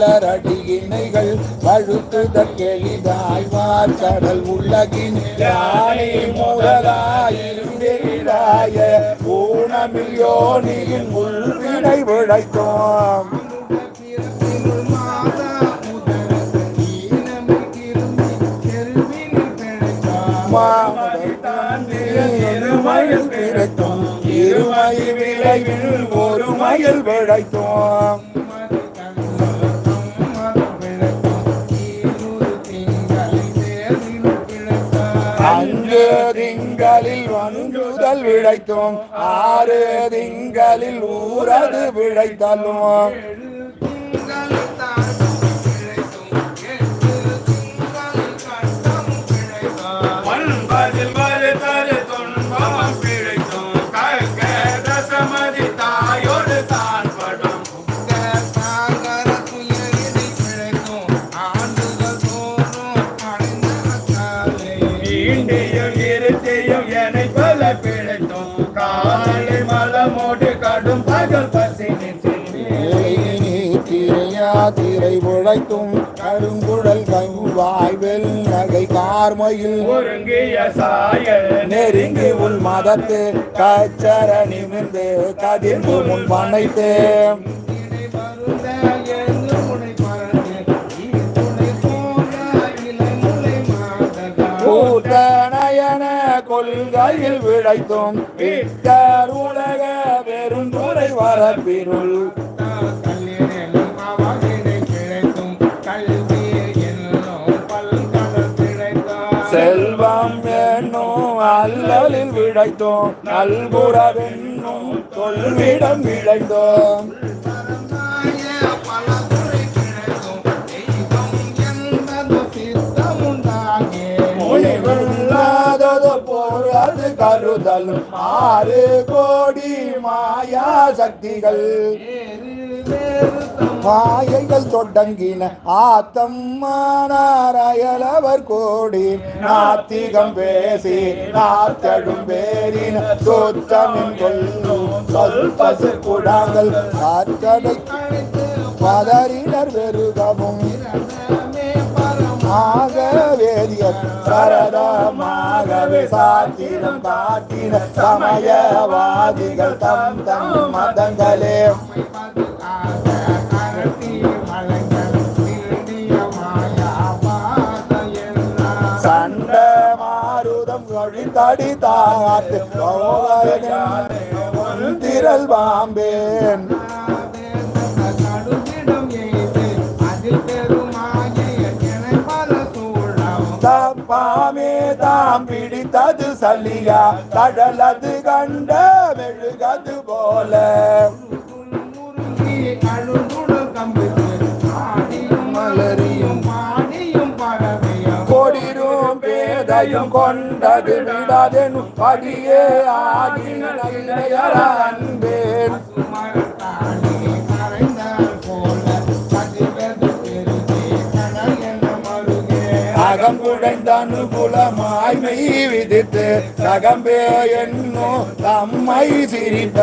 மலரடியினைகள் பழுத்துதற் கெளிதாய் கடல் உலகின் முதலாயிருந்தாய ஊனமில் யோனியின் உள்வினை விழைத்தோம் இருமயில் விளைவில் ஒரு மயில் விழைத்தோம் திங்களில் வந்துதல் விழைத்தோம் ஆறு திங்களில் ஊரது விழைத்தலும் திரை உழைத்தும் கருங்குழல் கங்குவாய் வெல் நகை கார்மையில் ஒருங்கிய சாயல் நெருங்கி உள் மதத்து கச்சர நிமிர்ந்து கதிர்ந்து முன் கூட்டநயன கொள்கையில் விழைத்தும் பித்தர் உலக பெருந்துரை வரப்பிருள் அல்லலில் விழைத்தோம் நல்புறவென்னும் தொல்விடம் விழைந்தோம் முனிவில்லாதது கருதலும். ஆறு கோடி மாயா சக்திகள். மாயைகள் தொடங்கின ஆத்தம்மானாராயலவர் கோடி. நாத்திகம் பேசி நாத்தடும் பேரின சொத்தமின் கொல்லும் சொல் குடாங்கள். காற்றடை பதறினர் வெறுகமும். வேதியர் சரதமாகவே சாத்திரம் காட்டின சமயவாதிகள் தம் தம் மதங்களே. தாத்து திரள் பாம்பேன். தப்பாமே தாம் பிடித்தது சல்லியா கடலது கண்ட மெழுகது போல. மலரி பேதையும் கொண்டது விடாதெனு படியே ஆகின அன்பேன் அகம் குடைந்த மெய் விதித்து சகம்பே என்னோ தம்மை சிரிப்ப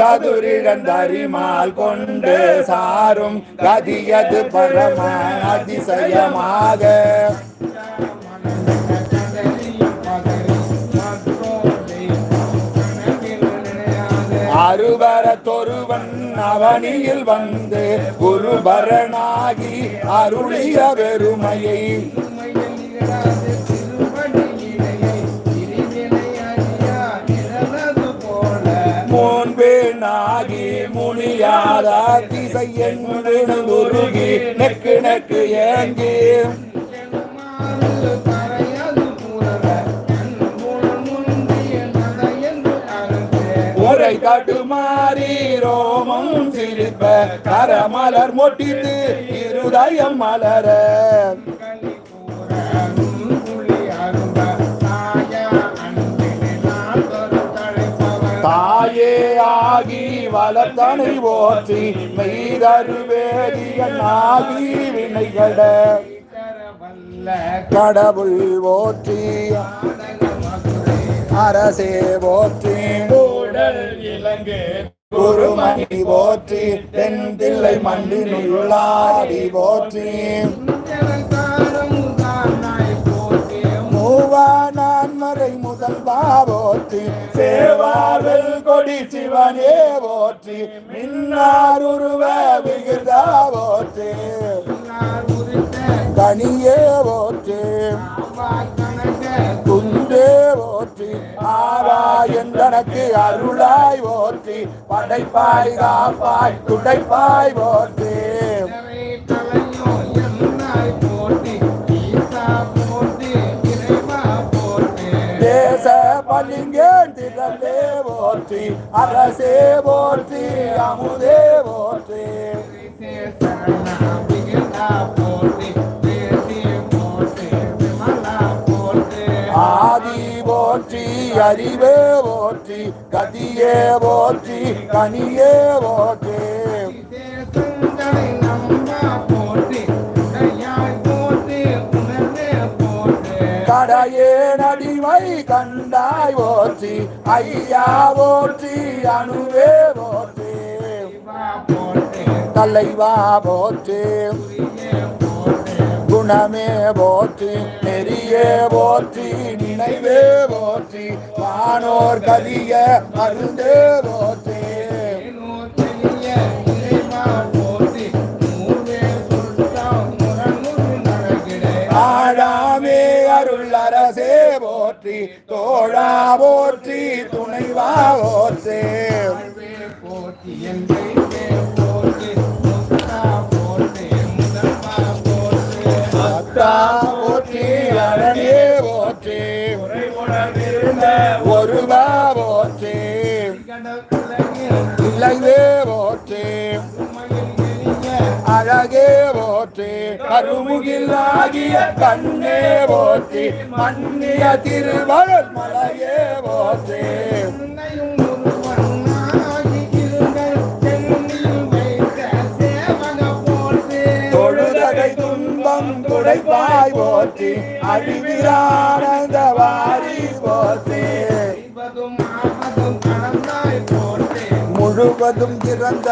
சதுரிழந்தரிமால் கொண்டு சாரும் கதியது பரம அதிசயமாக. அருவர தொருவன் அவனியில் வந்து குருபரனாகி அருளிய பெருமையை முனியாத திசை என்று உருகி நெக்கு நெக்கு ஏங்கி உரை தடுமாறி ரோமம் சிரிப்ப கரமலர் மொட்டித்து இருதயம் மலர. வளத்தனை ஓற்றி மெய்தரு வேதியன் ஆகி வினைகட. கடவுள் ஓற்றி அரசே போற்றி இலங்கு குருமணி போற்றி தென் தில்லை மண்ணினுள்ளாடி போற்றி. நான்மறை முதல்வா போற்றி சேவார்கள் கொடி சிவனே போற்றி மின்னார் உருவ விகிர்தா போற்றி. கனியே போற்றி. குந்தே போற்றி ஆவாய் என்றனக்கு அருளாய் போற்றி படைப்பாய் காப்பாய் துடைப்பாய் போற்றி. பள்ளிங்கேன் திரளே போற்றி அரசே போற்றி அமுதே போற்றி. ஆதி போற்றி அறிவே போற்றி கதியே போற்றி கனியே போற்றி. கடையே நடிமை கண்டாய் போற்றி ஐயா போற்றி அணுவே போற்றி. தலைவா போற்றி குணமே போற்றி நெறியே போற்றி நினைவே போற்றி வானோர் கதிய மருந்தே போற்றி. தோழா போற்றி துணைவா போற்றி. அத்தா போற்றி அரணே போற்றி. ஒருவா போற்றி. இல்லைவே போற்றி. அழகே போற்றி. கருமுகில் ஆகிய கண்ணே போற்றி. மன்னிய திருவருள் போற்றி அழிவிரானந்த வாரி போற்றி. முழுவதும் திறந்த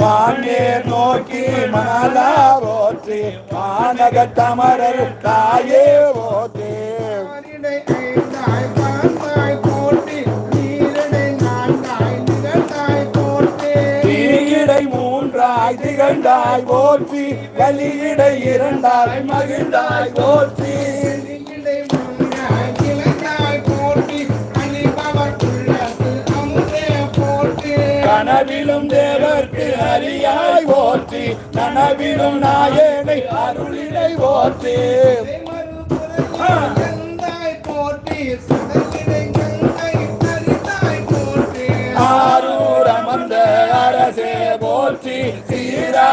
மானேர் நோக்கி மணலா போற்றி மாநக தமரர் தாயே போற்றி. மூன்றாய் திகழ்ந்தாய் போற்றி. கலியிடை இரண்டாய் மகிழ்ந்தாய் போற்றி. கனவிலும் தேவர்க்கு அறியாய் ஓற்றி கனவிலும் நாயனை அருளினை ஓற்றி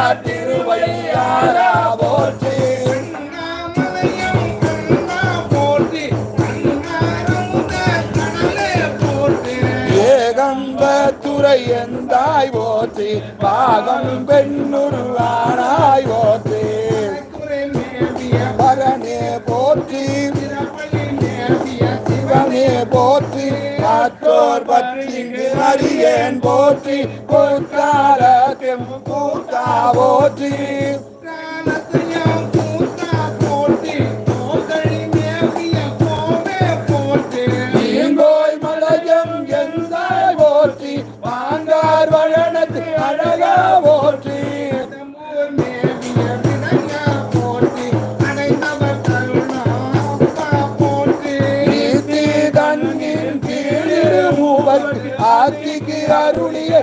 சீரா போற்றி எந்தாய் போற்றி பாகம் பெண்ணுருவானாய் போற்றி. பரனே போற்றி சிவனே போற்றி. காத்தோர் பற்றி அடியேன் போற்றி கூத்தார கூத்தா போற்றி. அருளிய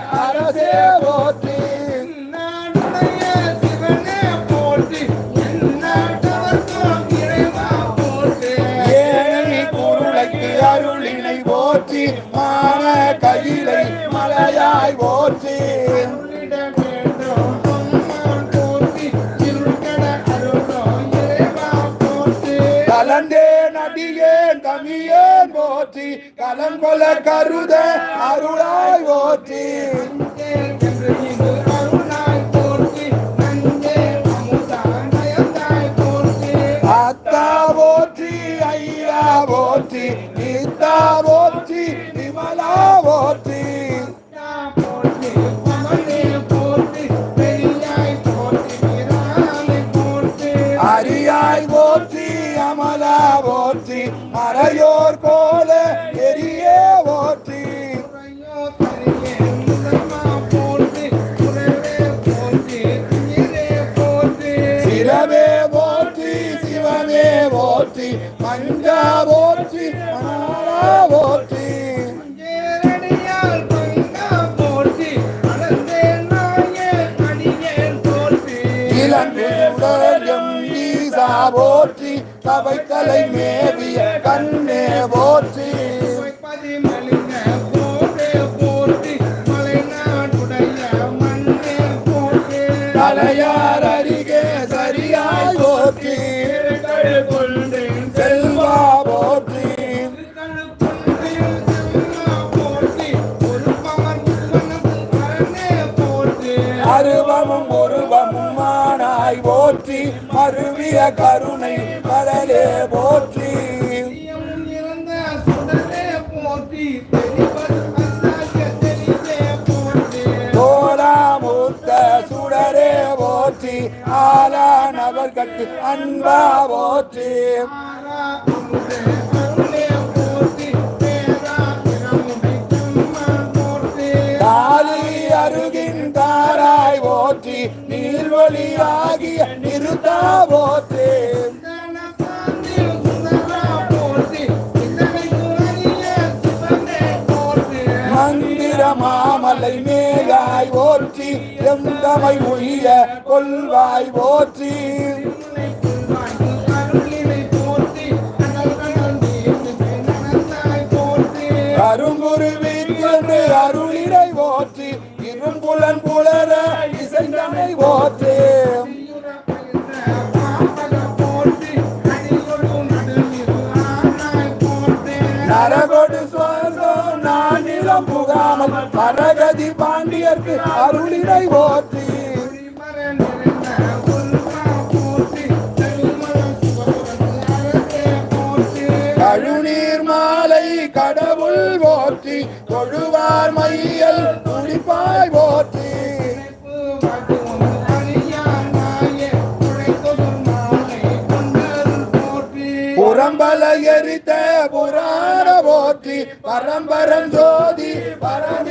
போல கருத அருளாய் ஓற்றி போற்றி சபை தலை மேவிய கண்ணே போற்றி. பதிமலி மலரும் உருவமும் மானாய் போற்றி மருவிய கருணை கடலே போற்றி. சுடரே போற்றி ஆளானவர்கட்கு அன்பா போற்றி. தெளிவாகிய நிறுத்தாவோத்தே மாமலை மேலாய் ஓற்றி எந்தமை ஒழிய கொள்வாய் ஓற்றி அருங்குருவின் அருளினை ஓற்றி இரும்புலன் புலர இசைந்தனை ஓற்றே நரகொடு சொர்க்கம் நான் நிலம் புகாமல் பரகதி பாண்டியர்க்கு அருளினை ஓற்றி பரம்பரம் ஜோதி பரம்